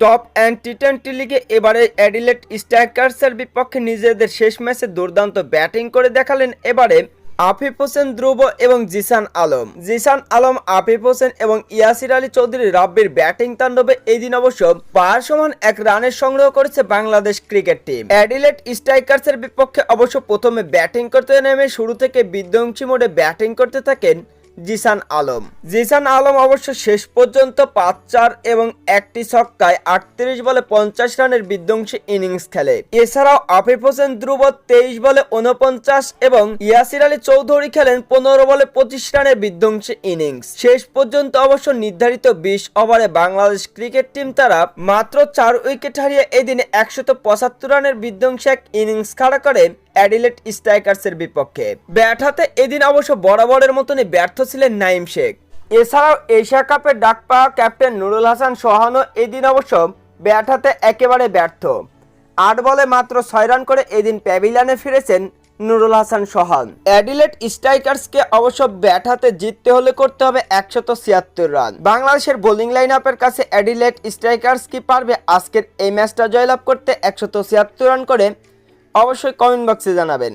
Top and T twenty লিগে এবারে Adelaide স্ট্রাইকার্সের বিপক্ষে নিজেদের শেষ ম্যাচে দুর্দান্ত ব্যাটিং করে দেখালেন এবারে আফিফ হোসেন ধ্রুব এবং জিসান আলম। জিসান আলম, আফিফ হোসেন এবং ইয়াসির আলী চৌধুরী রাব্বির ব্যাটিং তাণ্ডবে এই দিন অবশ্য পার সমান এক রানের সংগ্রহ করেছে বাংলাদেশ ক্রিকেট টিম। অ্যাডিলেট স্ট্রাইকার্সের বিপক্ষে অবশ্য প্রথমে ব্যাটিং করতে নেমে শুরু থেকে বিধ্বংসী মোডে ব্যাটিং করতে থাকেন জিসান আলম। জিসান আলম অবশ্য শেষ পর্যন্ত পাঁচ চার এবং একটি ছক্কায় আটত্রিশ বলে পঞ্চাশ রানের বিধ্বংসী ইনিংস খেলে। এছাড়াও আফিফ হোসেন ধ্রুব তেইশ বলে উনপঞ্চাশ এবং ইয়াসির আলী চৌধুরী খেলেন পনেরো বলে পঁচিশ রানের বিধ্বংসী ইনিংস। শেষ পর্যন্ত অবশ্য নির্ধারিত বিশ ওভারে বাংলাদেশ ক্রিকেট টিম তারা মাত্র চার উইকেট হারিয়ে এদিনে একশত পঁচাত্তর রানের বিধ্বংসী এক ইনিংস খাড়া করে অ্যাডিলেট স্ট্রাইকার্সের বিপক্ষে। ব্যাট হাতে এদিন অবশ্য বরাবরের মতনই ব্যর্থ ছিলেন নাইম শেখ। এছাড়াও এশিয়া কাপের ডাক পাওয়া ক্যাপ্টেন নুরুল হাসান সোহানও এদিন অবশ্য ব্যাট হাতে একেবারে ব্যর্থ। আট বলে মাত্র ছয় রান করে এদিন প্যাভিলিয়নে ফিরেছেন নুরুল হাসান সোহান। অ্যাডিলেট স্ট্রাইকার্সকে অবশ্য ব্যাট হাতে জিততে হলে করতে হবে একশত ছিয়াত্তর রান। বাংলাদেশের বোলিং লাইন আপের কাছে অ্যাডিলেট স্ট্রাইকার্স কি পারবে? আজকের এই ম্যাচটা জয়লাভ করতে একশত ছিয়াত্তর রান করে অবশ্যই কমেন্ট বক্সে জানাবেন।